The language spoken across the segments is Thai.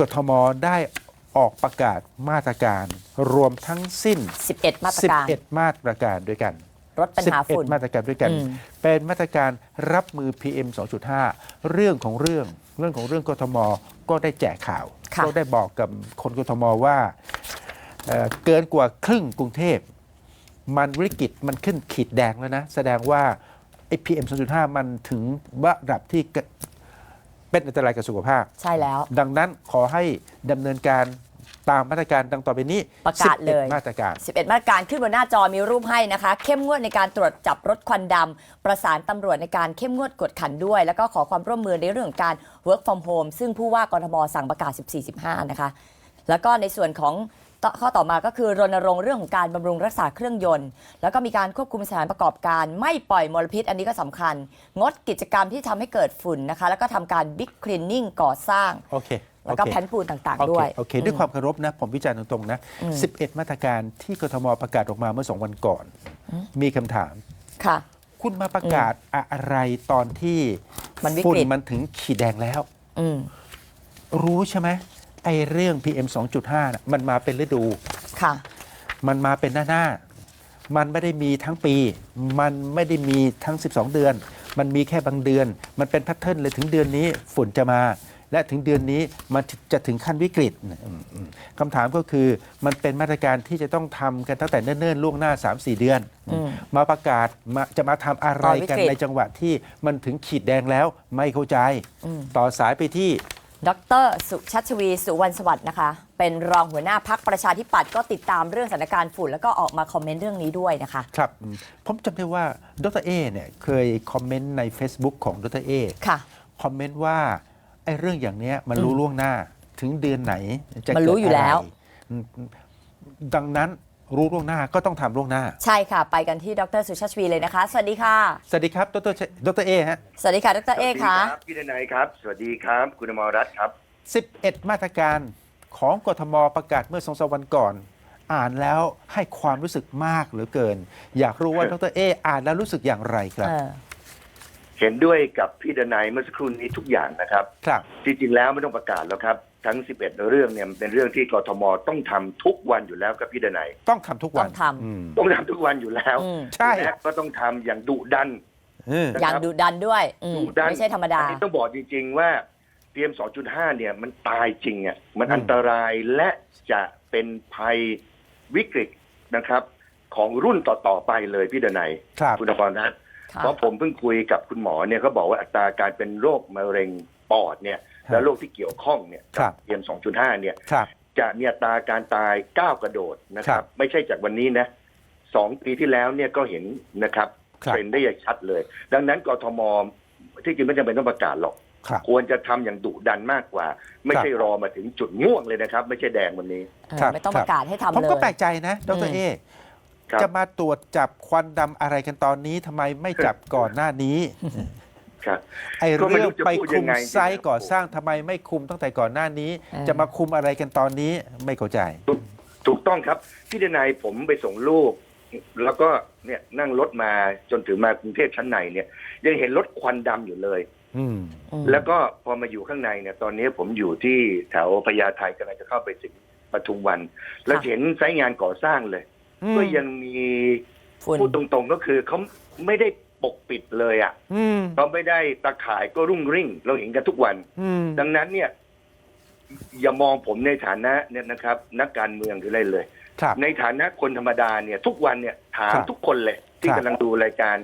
กทมได้ออกประกาศมาตรการ รวมทั้งสิ้น 11 มาตรการ 11 มาตรการด้วยกันลดปัญหาฝุ่น11มาตรการด้วยกันอืมเป็นมาตรการรับมือ PM 2.5 เรื่องของเรื่องเรื่องของเรื่องกทมก็ได้แจกข่าวค่ะก็ได้บอกกับคนกทมว่าเอ่อเกินกว่าครึ่งกรุงเทพ มันวิกฤตมันขึ้นขีดแดงแล้วนะ แสดงว่าไอ้ PM 2.5มันถึงระดับที่ เกิดเป็นอันตรายกับสุขภาพ ใช่แล้ว ดังนั้นขอให้ดำเนินการตามมาตรการดังต่อไปนี้ประกาศเลย11มาตรการ 11 มาตรการขึ้นบนหน้าจอมีรูปให้นะคะ เข้มงวดในการตรวจจับรถควันดำประสานตำรวจในการเข้มงวดกวดขันด้วย แล้วก็ขอความร่วมมือในเรื่องของการ work from home ซึ่งผู้ว่ากรทมสั่งประกาศ 14-15 นะคะ แล้วก็ในส่วนของ ต่อข้อต่อมาก็คือรณรงค์เรื่องของการบำรุงรักษาเครื่องยนต์ แล้วก็มีการควบคุมสถานประกอบการ ไม่ปล่อยมลพิษ อันนี้ก็สำคัญ งดกิจกรรมที่ทำให้เกิดฝุ่นนะคะ แล้วก็ทำการบิ๊กคลีนนิ่งก่อสร้าง โอเคแล้วก็โอเคแผ่นปูนต่างโอๆเคด้วยโอเค ด้วยความเคารพนะ ผมวิจารณ์ตรงๆนะอืม11 มาตรการที่กทมประกาศออกมาเมื่อสองวันก่อน มีคำถาม ค่ะ คุณมาประกาศอะไรตอนที่มันวิกฤต ฝุ่นมันถึงขีดแดงแล้ว อืม รู้ใช่ไหม ไอ้เรื่อง PM 2.5น่ะมันมาเป็นฤดู ค่ะ มันมาเป็นหน้าหน้าๆมันไม่ได้มีทั้งปี มันไม่ได้มีทั้ง 12 เดือน มันมีแค่บางเดือน มันเป็นแพทเทิร์นเลยถึงเดือนนี้ฝุ่นจะมา และถึงเดือนนี้มันจะถึงขั้นวิกฤตอืมอืมคำถามก็คือมันเป็นมาตรการที่จะต้องทำกันตั้งแต่เนิ่นๆล่วงหน้า 3-4 เดือน อืม มาประกาศมาจะมาทำอะไรกันตอนวิกฤต ในจังหวะที่มันถึงขีดแดงแล้วไม่เข้าใจ อืม ต่อสายไปที่ ดรสุชัชวี สุวรรณสวัสดิ์นะคะ เป็นรองหัวหน้าพักประชาธิปัตย์ก็ติดตามเรื่องสถานการณ์ฝุ่น แล้วก็ออกมาคอมเมนต์เรื่องนี้ด้วยนะคะ ครับอืมผมจำได้ว่าดรเอเนี่ยเคยคอมเมนต์ใน Facebook ของดรเอค่ะ คอมเมนต์ว่าไอ้เรื่องอย่างเนี้ยมันรู้ล่วงหน้าถึงเดือนไหนจะมันรู้อยู่แล้วเกิดอะไรอืมดังนั้น รู้ล่วงหน้าก็ต้องทำล่วงหน้า ใช่ค่ะ ไปกันที่ดรสุชัชวีเลยนะคะ สวัสดีค่ะ สวัสดีครับ ดรเชดรเอฮะ สวัสดีค่ะ ดรเอสวัสดีคะรับพี่ดนัยครับ สวัสดีครับ คุณอมรรัตน์ครับ 11 มาตรการของกทมประกาศเมื่อสองสามวันก่อน อ่านแล้วให้ความรู้สึกมากเหลือเกิน อยากรู้ว่า ดรเออ่านแล้วรู้สึกอย่างไรครับ เออ เห็นด้วยกับพี่ดนัยเมื่อสักครู่นี้ทุกอย่างนะครับ ครับ จริงๆแล้วไม่ต้องประกาศแล้วครับ ทั้ง 11 เรื่องเนี่ยมันเป็นเรื่องที่กทมต้องทำทุกวันอยู่แล้วครับพี่ดนัยต้องทำทุกวันต้องทำ อืมต้องทำทุกวันอยู่แล้วอืมใช่และก็ต้องทำอย่างดุดัน เออ นะครับ อย่างดุดันด้วยอืมดุดันไม่ใช่ธรรมดา อันนี้ต้องบอกจริง ๆ ว่า PM 2.5 เนี่ยมันตายจริงอะมันอืม อันตรายและจะเป็นภัยวิกฤตนะครับ ของรุ่นต่อ ๆ ไปเลยพี่ดนัยครับคุณอมรรัตน์ค่ะ เพราะผมเพิ่งคุยกับคุณหมอเนี่ยเขาบอกว่าอัตราการเป็นโรคมะเร็งปอดเนี่ยครับ และโรคที่เกี่ยวข้องเนี่ยครับเพียง2.5เนี่ยครับจะมีอัตราการตายก้าวกระโดดนะคครัรับบไม่ใช่จากวันนี้นะสองปีที่แล้วเนี่ยก็เห็นนะครับครับเทรนด์ได้อย่างชัดเลย ดังนั้นกทมที่จริงไม่จำเป็นต้องประกาศหรอกครับควรจะทำอย่างดุดันมากกว่า ไม่ใช่รอมาถึงจุดง่วงเลยนะครับ ไม่ใช่แดงวันนี้เออครับไม่ต้องคปรับระกาศให้ทำผมเลยก็แปลกใจนะดอืรมเอครับจะมาตรวจจับควันดำอะไรกันตอนนี้ทำไมไม่จับก่อนหน้านี้ ครับไอ้ก็ไม่เรื่องรู้จะไปพูดคุยัมงไงไซต์ก่อสร้างทำไมไม่คุมตั้งแต่ก่อนหน้านี้ เออ จะมาคุมอะไรกันตอนนี้ไม่เข้าใจถูกต้องครับ พี่ดนายผมไปส่งลูก แล้วก็เนี่ยนั่งรถมาจนถึงมากรุงเทพชั้นในเนี่ย ยังเห็นรถควันดำอยู่เลย อืม อืม แล้วก็พอมาอยู่ข้างในเนี่ยตอนนี้ผมอยู่ที่แถวพญาไทกำลังจะเข้าไปถึงปทุมวัน แล้วเห็นไซต์งานก่อสร้างเลยอืมก็ยังมีฝุ่นพูดตรงๆก็คือเขาไม่ได้ ปกปิดเลยอะอืมเขาไม่ได้ตาข่ายก็รุ่งริ่ง เราเห็นกันทุกวันอืมดังนั้นเนี่ย อย่ามองผมในฐานะเนี่ยนะครับ นักการเมืองหรืออะไรเลยครับในฐานะคนธรรมดาเนี่ย ทุกวันเนี่ย ถามครับทุกคนเลยที่ครับกำลังดูรายการ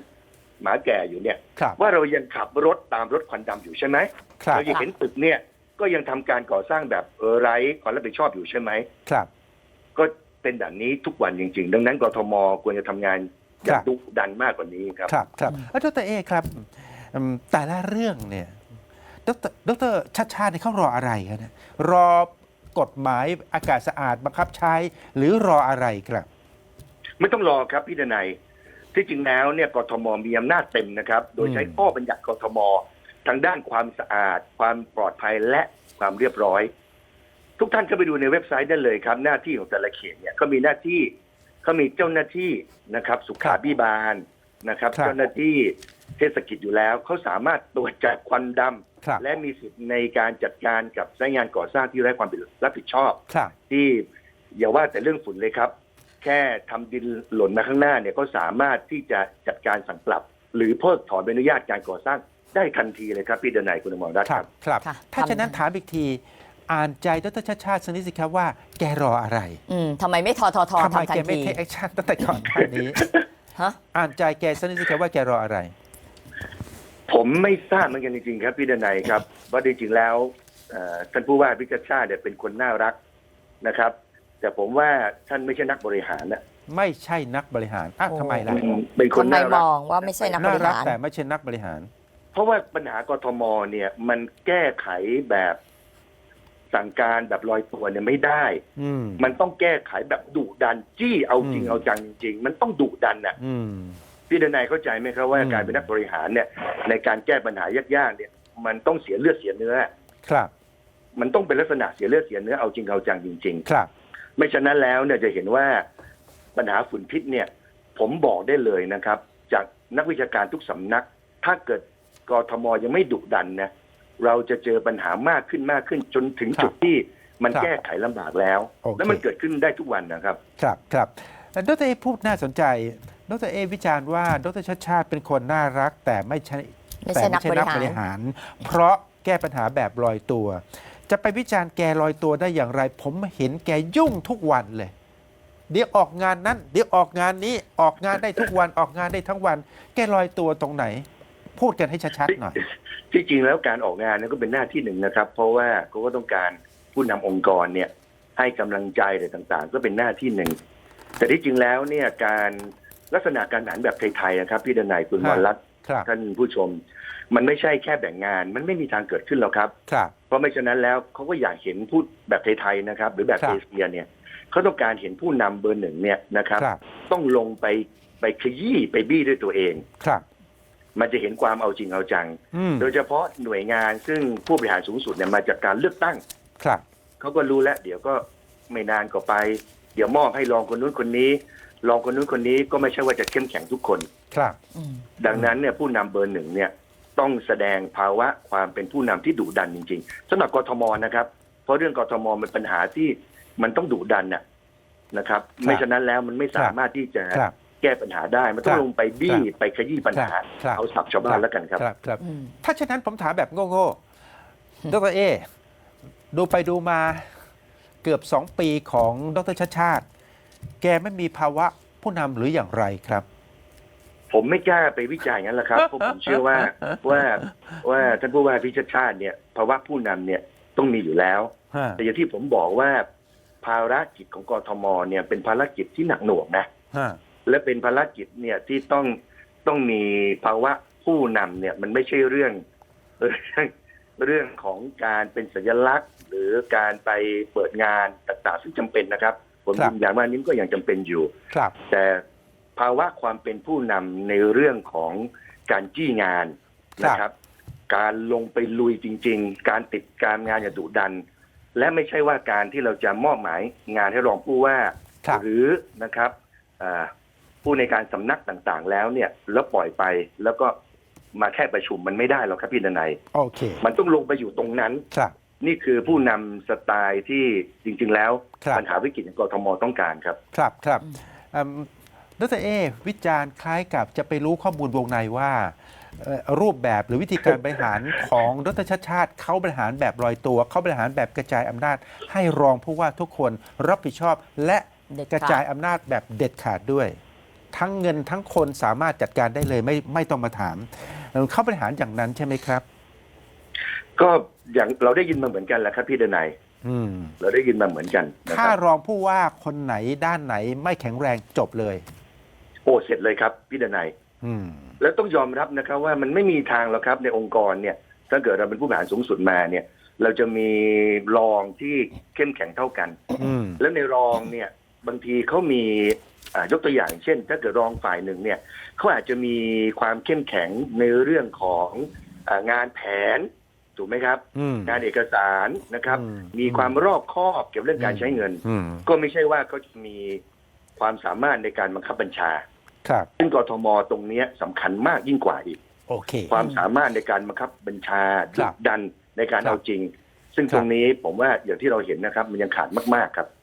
หมาแก่อยู่เนี่ยครับว่าเรายังขับรถตามรถควันดำอยู่ใช่ไหมครับเรายังเห็นตึกเนี่ย ก็ยังทำการก่อสร้างแบบเออไร้ความรับผิดชอบอยู่ใช่ไหมครับ ก็เป็นแบบนี้ทุกวันจริง ๆ ดังนั้นกทมควรจะทำงาน อย่าครังบดุดันมากกว่านี้ครับ ครับครับแล้วดรเอครับอืมแต่ละเรื่องเนี่ยดรดรชัดชาติเนี่ยเขารออะไรกันเนี่ยรอกฎหมายอากาศสะอาดบังคับใช้ หรือรออะไรครับ ไม่ต้องรอครับพี่ดนัยที่จริงแล้วเนี่ยกทมมีอำนาจเต็มนะครับ โดยใช้อืมข้อบัญญัติกทมทางด้านความสะอาด ความปลอดภัยและความเรียบร้อย ทุกท่านก็ไปดูในเว็บไซต์ได้เลยครับ หน้าที่ของแต่ละเขตเนี่ยเขามีหน้าที่ เขามีเจ้าหน้าที่นะครับ สุขาภิบาลนะครับ ครับ เจ้าหน้าที่เทศกิจอยู่แล้วเขาสามารถตรวจจับควันดครับ และมีสิทธิ์ในการจัดการกับสายงานก่อสร้างที่ไร้ความรับผิดชอบ ครับ ที่อย่าว่าแต่เรื่องฝุ่นเลยครับ แค่ทำดินหล่นมาข้างหน้าเนี่ยก็สามารถที่จะจัดการสั่งปรับ หรือเพิกถอนใบอนุญาตการก่อสร้างได้ทันทีเลยครับพี่เดนัยคุณอมรรัตน์คครัรับ บ ครับ ค่ะถ้าทำ ฉะนั้นถามอีกที อ่านใจดรชาติชาติสกนิดสิครับว่าแกรออะไรอืมทำไมไม่ทอทอทอทำไมทำทัแกนไม่ทีเทคแอคชั่นตั้งแต่ก่อนหน้านี้ ฮะอ่านใจแกสกนิดสิครับว่าแกรออะไร ผมไม่ทราบเหมือนกันจริงๆครับพี่เดนัยครับว่าจริงๆแล้วเอ่อท่านผู้ว่าพิจชาติเนี่ยเป็นคนน่ารักนะครับ แต่ผมว่าท่านไม่ใช่นักบริหารนะไม่ใช่นักบริหารอะโอ้ทำไมล่ะเป็นคนทำไมน่ามรักองว่าไม่ใช่นักบน่าริรักหารแต่ไม่ใช่นักบริหาร เพราะว่าปัญหากทมเนี่ยมันแก้ไขแบบ สั่งการแบบลอยตัวเนี่ยไม่ได้ อืม มันต้องแก้ไขแบบดุดันจี้เอาจริงอืม เอาจังจริงๆมันต้องดุดันน่ะ อืม พี่เดนายเข้าใจไหมครับว่าอืม การเป็นนักบริหารเนี่ย ในการแก้ปัญหายากๆเนี่ย มันต้องเสียเลือดเสียเนื้อ ครับมันต้องเป็นลักษณะเสียเลือดเสียเนื้อเอาจริงเอาจังจริง ครับ ๆ ไม่ฉะนั้นแล้วเนี่ยจะเห็นว่าปัญหาฝุ่นพิษเนี่ย ผมบอกได้เลยนะครับ จากนักวิชาการทุกสำนัก ถ้าเกิดกทมยังไม่ดุดันนะ เราจะเจอปัญหามากขึ้นมากขึ้นจนถึงครับจุดที่มันครับแก้ไขลำบากแล้วโอเคแล้วมันเกิดขึ้นได้ทุกวันนะครับ ครับครับดรเอพูดน่าสนใจดรเอวิจารณ์ว่าดรชาติชาติเป็นคนน่ารัก แต่ไม่ใช่ไม่แต่ใช่ไม่นักใช่บนัริกหาบรริหาร เพราะแก้ปัญหาแบบลอยตัว จะไปวิจารณ์แกลอยตัวได้อย่างไร ผมเห็นแกยุ่งทุกวันเลย เดี๋ยวออกงานนั้น เดี๋ยวออกงานนี้ออกงานได้ทุกวันออกงานได้ทั้งวัน แกลอยตัวตรงไหน พูดกันให้ชัดๆหน่อย ที่จริงแล้วการออกงานนั้นก็เป็นหน้าที่หนึ่งนะครับ เพราะว่าเขาก็ต้องการผู้นำองค์กรเนี่ย ให้กำลังใจอะไรต่างๆ ก็เป็นหน้าที่หนึ่ง แต่ที่จริงแล้วเนี่ยการลักษณะการหารแบบไทยๆนะครับ พี่ดนายคุณฮะวรรัตน์ครับท่านผู้ชม มันไม่ใช่แค่แบ่งงาน มันไม่มีทางเกิดขึ้นหรอกครับครับเพราะไม่ฉะนั้นแล้วเขาก็อยากเห็นผู้แบบไทยๆนะครับ หรือแบบครับเอเชียเนี่ยเขาต้องการเห็นผู้นำเบอร์หนึ่งเนี่ยนะครับครับ ต้องลงไปไปขยี้ไปบี้ด้วยตัวเองครับ มันจะเห็นความเอาจริงเอาจัง อืมโดยเฉพาะหน่วยงานซึ่งผู้บริหารสูงสุดเนี่ยมาจากการเลือกตั้ง ครับ เขาก็รู้แล้ว เดี๋ยวก็ไม่นานก็ไป เดี๋ยวมอบให้รองคนนู้นคนนี้รองคนนู้นคนนี้ก็ไม่ใช่ว่าจะเข้มแข็งทุกคน ครับ อืม ดังนั้นเนี่ยผู้นำเบอร์หนึ่งเนี่ยต้องแสดงภาวะความเป็นผู้นำที่ดุดันจริงๆสำหรับกทมนะครับ เพราะเรื่องกทมเป็นปัญหาที่มันต้องดุดันน่ะนะครับ ไม่ฉะนั้นแล้วมันไม่สามารถที่จะครับ แก้ปัญหาได้ มันต้อคงรับลงไปบี้ครับไปขยี้ปัญหา ครับ เอาสับชาวบ้านแล้วกันครับ ครับครับ อืม ถ้าเช่นนั้นผมถามแบบโง่ๆ ดรเอ ดูไปดูมาเกือบสองปีของดรชาติชาติ แกไม่มีภาวะผู้นำหรืออย่างไรครับ ผมไม่กล้าไปวิจารณ์งั้นแหละครับ เพราะผมเชื่อว่าว่าว่าท่านผู้ว่าพิชาติชาติเนี่ยภาวะผู้นำเนี่ยต้องมีอยู่แล้ว ฮะแต่อย่างที่ผมบอกว่า ภารกิจของกทมเนี่ยเป็นภารกิจที่หนักหน่วงนะ ฮะ และเป็นภารกิจเนี่ยที่ต้องต้องมีภาวะผู้นำเนี่ย มันไม่ใช่เรื่องเรื่องเรื่องของการเป็นสัญลักษณ์ หรือการไปเปิดงานต่างๆซึ่งจำเป็นนะครับ ผมยืนยันว่านี้ก็ยังจำเป็นอยู่ครับ แต่ภาวะความเป็นผู้นำในเรื่องของการจี้งานนะครับ การลงไปลุยจริง ๆ การติดการงานอย่างดุดัน และไม่ใช่ว่าการที่เราจะมอบหมายงานให้รองผู้ว่าครับหรือนะครับอ่า ผู้ในการสำนักต่างๆ แล้วเนี่ยแล้วปล่อยไปแล้วก็มาแค่ประชุมมันไม่ได้หรอกครับพี่ดนัยโอเค มันต้องลงไปอยู่ตรงนั้นครับนี่คือผู้นำสไตล์ที่จริง ๆ แล้วครับปัญหาวิกฤตของกทมต้องการครับ ครับครับอืมดรเอ วิจารณ์คล้ายกับจะไปรู้ข้อมูลวงในว่าเอ่อรูปแบบหรือวิธีการบริหารของดรชาติชาติเขาบริหารแบบลอยตัวเขาบริหารแบบกระจายอำนาจ ให้รองผู้ว่าทุกคนรับผิดชอบและเด็ดกระขาจายดอำนาจแบบเด็ดขาดด้วย ทั้งเงินทั้งคนสามารถจัดการได้เลยไม่ไม่ต้องมาถามเอ่อเขาบริหารอย่างนั้นใช่ไหมครับ ก็อย่างเราได้ยินมาเหมือนกันแหล้วครับพี่ดนัยอืมเราได้ยินมาเหมือนกันนะคถ้ารับรองผู้ว่าคนไหนด้านไหนไม่แข็งแรงจบเลย โอ้เสร็จเลยครับพี่ดนัยอืมแล้วต้องยอมรับนะครับ ว่ามันไม่มีทางหรอกครับ ในองค์กรเนี่ย ถ้าเกิดเราเป็นผู้บริหารสูงสุดมาเนี่ย เราจะมีรองที่เข้มแข็งเท่ากันอืมแล้วในรองเนี่ย บางทีเขามีอ่า ยกตัวอย่างเช่น ถ้าเกิดรองฝ่ายหนึ่งเนี่ยเขาอาจจะมีความเข้มแข็งในเรื่องของอางานแผนถูกไหมครับอืมงานเอกสารนะครับอืมมีความรอบคอบเกี่ยวกับเรื่องการใช้เงินอืมก็ไม่ใช่ว่าเขาจะมีความสามารถในการบังคับบัญชา ครับ ซึ่งกทมตรงเนี้ยสำคัญมากยิ่งกว่าอีกโอเค ความสามารถในการบังคับบัญชาคดุรับดันในการครับเอาจริง ซึ่งครับตรงนี้ผมว่าอย่างที่เราเห็นนะครับ มันยังขาดมาก ๆ ครับอืม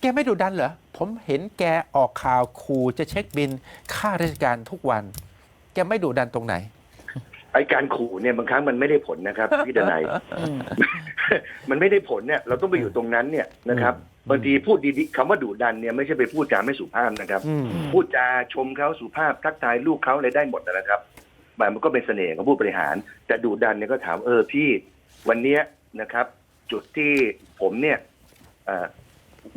แกไม่ดุดันเหรอ ผมเห็นแกออกข่าวขู่จะเช็คบินค่าราชการทุกวัน แกไม่ดุดันตรงไหน ไอการขู่เนี่ยบางครั้งมันไม่ได้ผลนะครับ พี่ดนัยอืมมันไม่ได้ผลเนี่ยเราต้องไปอยู่ตรงนั้นเนี่ยนะครับอืมบางทีพูดดีๆคำว่าดุดันเนี่ยไม่ใช่ไปพูดจาไม่สุภาพนะครับอืมพูดจาชมเขาสุภาพทักทายลูกเขาอะไรได้หมดนะครับมันก็เป็นเสน่ห์ของผู้บริหาร แต่ดุดันเนี่ยก็ถามเออพี่วันเนี้ยนะครับ จุดที่ผมเนี่ยเอ่อ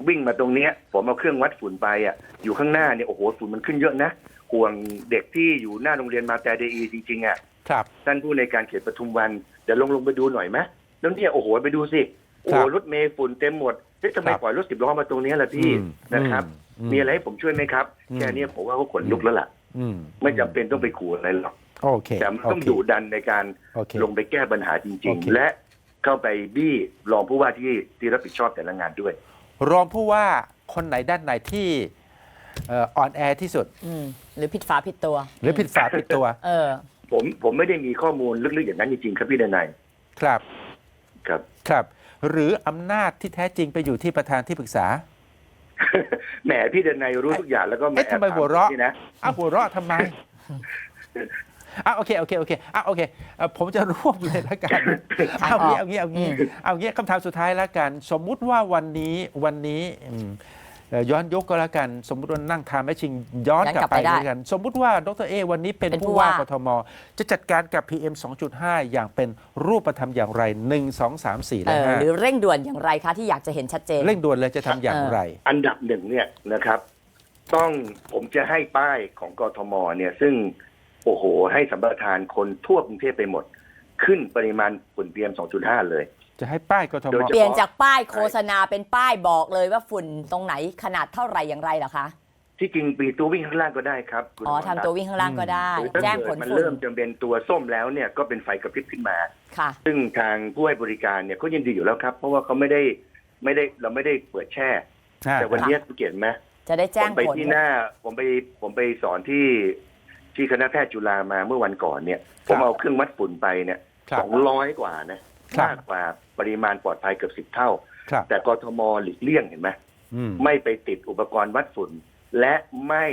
วิ่งมาตรงเนี้ยผมเอาเครื่องวัดฝุ่นไปอะอยู่ข้างหน้าเนี่ยโอ้โหฝุ่นมันขึ้นเยอะนะห่วงเด็กที่อยู่หน้าโรงเรียนมาแต่เดอีจริงๆอะครับท่านผู้ในการเขตปทุมวันเดี๋ยวลงลงไปดูหน่อยไหมแล้วเนี่ยโอ้โหไปดูสิโอ้ครัโหบรถเมล์ฝุ่นเต็มหมดเฮ้ยทำไมครับปล่อยรถสิบล้อมาตรงเนี้ยล่ะพี่อืมนะครับอืมีอะไรให้ผมช่วยไหมครับอืมแค่เนี้ยผมว่าเขาขนลุกแล้วล่ะอืมไม่จำเป็นต้องไปขู่อะไรหรอกโอเคแต่มันต้องโเคดุดันในการโอเคลงไปแก้ปัญหาจริงโอเคๆและเข้าไปบี้รองผู้ว่าที่ที่รับผิดชอบแต่ละงานด้วย รองผู้ว่าคนไหนด้านไหนที่เอ่ออ่อนแอที่สุด อืมหรือผิดฝาผิดตัว หรือผิดฝาผิดตัว เออ ผมผมไม่ได้มีข้อมูลลึกๆอย่างนั้นจริงๆครับพี่ดนัยครับครับครับ หรืออำนาจที่แท้จริงไปอยู่ที่ประธานที่ปรึกษาแหมพี่ดนัยรู้ทุกอย่างแล้วก็มาเอ๊ะแอบทำไมหัวเราะนี่นะอ้าวหัวเราะทำไม อะโอเคโอเคโอเคอะโอเคเอ่อผมจะรวบเลยละกันทางเอาออกงี้เอางี้เอางี้เอางี้คำถามสุดท้ายละกัน สมมุติว่าวันนี้วันนี้อืมเอ่อย้อนยกก็แล้วกัน สมมุติว่านั่งทานแม่ชิงย้อนย้อนกลักลับบไปไปได้แล้วกัน สมมุติว่าดรเอวันนี้เป็นเป็นผู้ผู้ว่าว่าก ทม จะจัดการกับ PM 2.5 อย่างเป็นรูปธรรมอย่างไร 1 2 3 4เอและอ5หรือเร่งด่วนอย่างไรคะที่อยากจะเห็นชัดเจนเร่งด่วนเลยจะทำอย่างไร อันดับหนึ่งเนี่ยนะครับ ต้องผมจะให้ป้ายของกทมเนี่ย ซึ่ง โอ้โห ให้สัมปทานคนทั่วกรุงเทพไปหมด ขึ้นปริมาณฝุ่น PM 2.5 เลย จะให้ป้ายกทโดมยเปลี่ยนจากป้ายโฆษณาเป็นป้ายบอกเลยว่าฝุ่นตรงไหนขนาดเท่าไหร่อย่างไรเหรอคะ ที่จริงปีตัววิ่งข้างล่างก็ได้ครับคุณอ๋อหมทำตัววิ่งข้างล่างก็ได้ หรือถ้าแจ้งผเกิลดมันฝุ่นเริ่มจะเป็นตัวส้มแล้วเนี่ยก็เป็นไฟกระพริบขึ้นมา ค่ะ ซึ่งทางผู้ให้บริการเนี่ยก็ยินดีอยู่แล้วครับ เพราะว่าเขาไม่ได้ไม่ได้เราไม่ได้เปิดแช่อ่าแต่วันเนี้ยคุณเกียรติไหมจะได้แจ้ผงมไปผลที่หน้าผมไปผมไปสอนที่ ที่คณะแพทย์จุฬามาเมื่อวันก่อนเนี่ยคผรับมเอาเครื่องวัดฝุ่นไปเนี่ยครับสองร้อยกว่านะครับมากกว่าปริมาณปลอดภัยเกือบสิบเท่าครับแต่กทมหลีกเลี่ยงเห็นไหมอืมไม่ไปติดอุปกรณ์วัดฝุ่น และไม่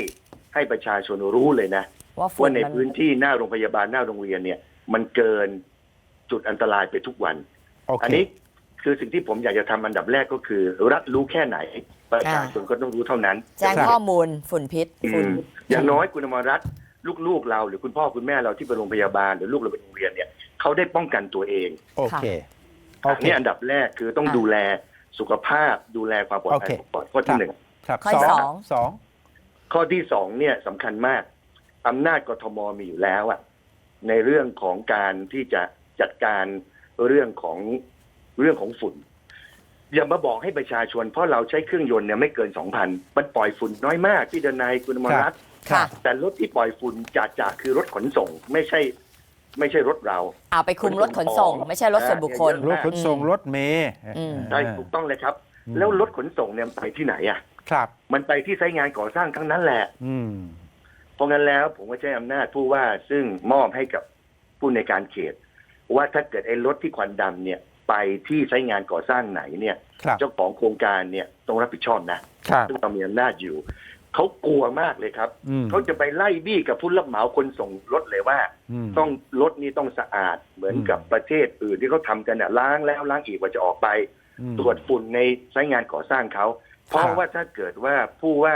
ให้ประชาชนรู้เลยนะว่าฝุ่ว่านในมันพื้นที่หน้าโรงพยาบาลหน้าโรงเรียนเนี่ย มันเกินจุดอันตรายไปทุกวันโอเคอันนี้คือสิ่งที่ผมอยากจะทำอันดับแรกก็คือ รัฐรู้แค่ไหน ประชาชนก็ต้องรู้เท่านั้น แจ้งครับข้อมูลฝุ่นพิษอืฝุ่นมอย่างน้อยคุณอมรรัตน์ ลูกๆเราหรือคุณพ่อคุณแม่เราที่ไปโรงพยาบาลหรือลูกเราไปโรงเรียนเนี่ยเขาได้ป้องกันตัวเองโอเคโออันเคนี้อันดับแรกคือต้องอะดูแลสุขภาพดูแลความปลอดภัยโอเคก่อนข้อที่หนึ่งครับข้อที่สสอองงสองข้อที่สองเนี่ยสำคัญมากอำนาจกทมมีอยู่แล้วอะในเรื่องของการที่จะจัดการเรื่องของเรื่องของฝุ่น อย่ามาบอกให้ประชาชน เพราะเราใช้เครื่องยนต์เนี่ยไม่เกินสองพันมันปล่อยฝุ่นน้อยมากที่เดนายคุณอมรรัตน์ ค่ะ แต่รถที่ปล่อยฝุ่นจ่าจ่าคือรถขนส่ง ไม่ใช่ ไม่ใช่รถเรา เอาไปคุมรถขนส่ง ไม่ใช่รถส่วนบุคคลเยอะรถขนส่งรถเมย์อืม ใช่ถูกต้องเลยครับอืมแล้วรถขนส่งเนี่ยไปที่ไหนอะ ครับ มันไปที่ไซต์งานก่อสร้างทั้งนั้นแหละ อืม เพราะงั้นแล้วผมก็ใช้อำนาจผู้ว่าซึ่งมอบให้กับผู้ในการเขต ว่าถ้าเกิดไอ้รถที่ควันดำเนี่ย ไปที่ไซต์งานก่อสร้างไหนเนี่ย ครับ เจ้าของโครงการเนี่ยต้องรับผิดชอบนะครับ ซึ่งเรามีอำนาจอยู่ เขากลัวมากเลยครับอืมเขาจะไปไล่บี้กับผู้รับเหมาคนส่งรถเลยว่ามต้องรถนี่ต้องสะอาดเหมือนอืมกับประเทศอื่นที่เขาทำกันน่ะล้างแล้วล้างอีกกว่าจะออกไปอืมตรวจฝุ่นในไซต์งานก่อสร้างเขาเพราะครับว่าถ้าเกิดว่าผู้ว่า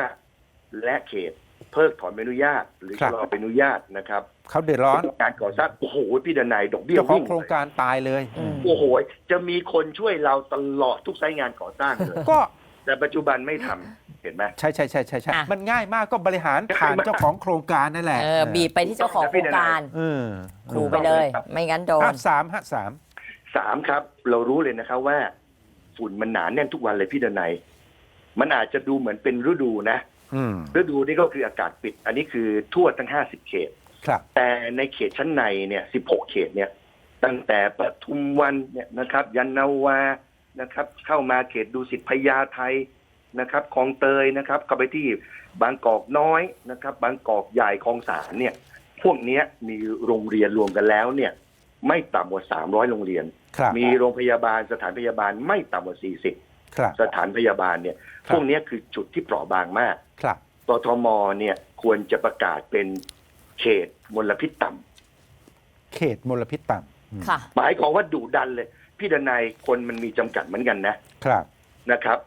และเขตเพิกถอนใบอนุญาต หรือครัชะบลอใบอนุญาตนะครับเขาเดือดร้อนการก่อสร้างโอ้โหพี่ดนายดอกเบี้ยเจ้าของวิ่งโครงการตายเลยอืมโอ้โหจะมีคนช่วยเราตลอดทุกไซต์งานก่อสร้างเลยก็แต่ปัจจุบันไม่ทำ เห็นไหม ใช่ใช่ใช่ใช่ใช่อะ มันง่ายมากก็บริหารผ่านง่ายมากเจ้าของโครงการนั่นแหละเออบีบไปที่เจ้าของโครงการเออขู่ไปเลย ไม่งั้นโดห้นสามห้าสามสามครับ เรารู้เลยนะครับว่า ฝุ่นมันหนาแน่นทุกวันเลยพี่ดนายมันอาจจะดูเหมือนเป็นฤดูนะ อืมฤดูนี่ก็คืออากาศปิด อันนี้คือทั่วทั้งห้าสิบเขต ครับ แต่ในเขตชั้นในเนี่ย 16 เขตเนี่ย ตั้งแต่ปทุมวันเนี่ยนะครับ ยันนาวานะครับ เข้ามาเขตดูสิตพญาไท นะครับคลองเตยนะครับเข้าไปที่บางกอกน้อยนะครับ บางกอกใหญ่คลองสานเนี่ยพวกเนี้ยมีโรงเรียนรวมกันแล้วเนี่ยไม่ต่ำกว่า 300 โรงเรียนครับมีโรงพยาบาลสถานพยาบาลไม่ต่ำกว่า 40ครับสถานพยาบาลเนี่ยครับพวกเนี้ยคือจุดที่เปราะบางมากครับกทมเนี่ยควรจะประกาศเป็นเขตมลพิษต่ำเขตมลพิษต่ำอืมค่ะหมายความว่าดุดันเลย พี่ดนายคนมันมีจำกัดเหมือนกันนะครับนะครับ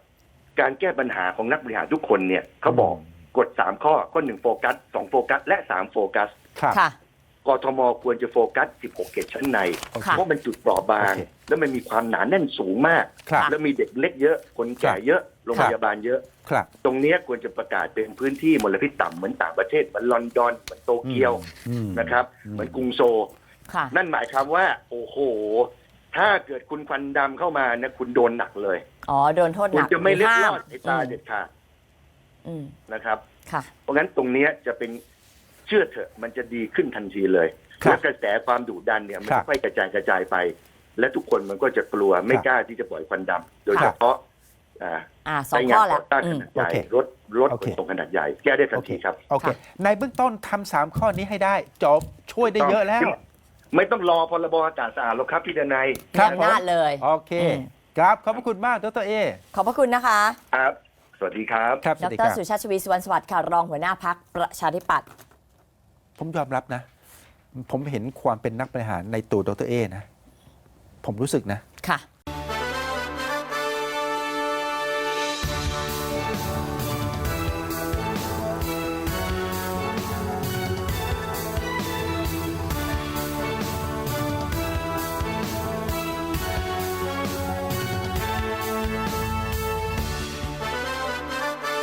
การแก้ปัญหาของนักบริหารทุกคนเนี่ยเขาบอกกฎสามข้อข้อหนึ่งโฟกัสสองโฟกัส และสามโฟกัสครับ ค่ะ กทมควรจะโฟกัส 16 เขตชั้นในโอเคค่ะ เพราะมันจุดเปราะบาง โอเคแล้วมันมีความหนาแน่นสูงมาก ครับแล้วมีเด็กเล็กเยอะ คนแก่เยอะโรงครัพบ ยาบาลเยอะ ครับ ตรงเนี้ยควรจะประกาศเป็นพื้นที่มลพิษต่ำเหมือนต่างประเทศเหมือนลอนดอนเหมือนโตเกียวอืมนะครับ อืม เหมือนกรุงโซลค่ะ นั่นหมายความว่า โอ้โห ถ้าเกิดคุณควันดำเข้ามานะคุณโดนหนักเลย อ๋อ โดนโทษหคุณนักจะไม่เล็ดห้รอดไอ้ตายเด็ดขาดอืมนะครับ ค่ะ เพราะงั้นตรงเนี้ยจะเป็นเชื่อเถอะมันจะดีขึ้นทันทีเลยครับและกระแสความดุดันเนี่ยมันครับค่อยๆกระจายกระจายไป และทุกคนมันก็จะกลัวไม่ครับกล้าที่จะปล่อยควันดำโดยคเฉรับพาะอ่าอ่าสองใช้งาข้อนแล้ก่วอสร้างอืขม นาดใหญ่โอเครถรถโอขเค นส่งขนาดใหญ่แก้ได้ทัโอนเคทีครับ โอเค ค่ะ ในเบื้องต้นทำสามข้อนี้ให้ได้จบช่วยได้เยอะแล้ว ไม่ต้องรอพรบอากาศสะอาดหรอกครับพี่ดนายครัมีบอำนาจเลย โอเค อืม ครับ ขอบพระคุณมากดรเอขอบพระคุณนะคะ ครับ สวัสดีครับ ครับสดวัสดีรครับสุชาติชวีสุวรรณสวัสดิ์ค่ะ รองหัวหน้าพักประชาธิปัตย์ ผมยอมรับนะ ผมเห็นความเป็นนักบริหารในตัวดรเอนะ ผมรู้สึกนะ ค่ะ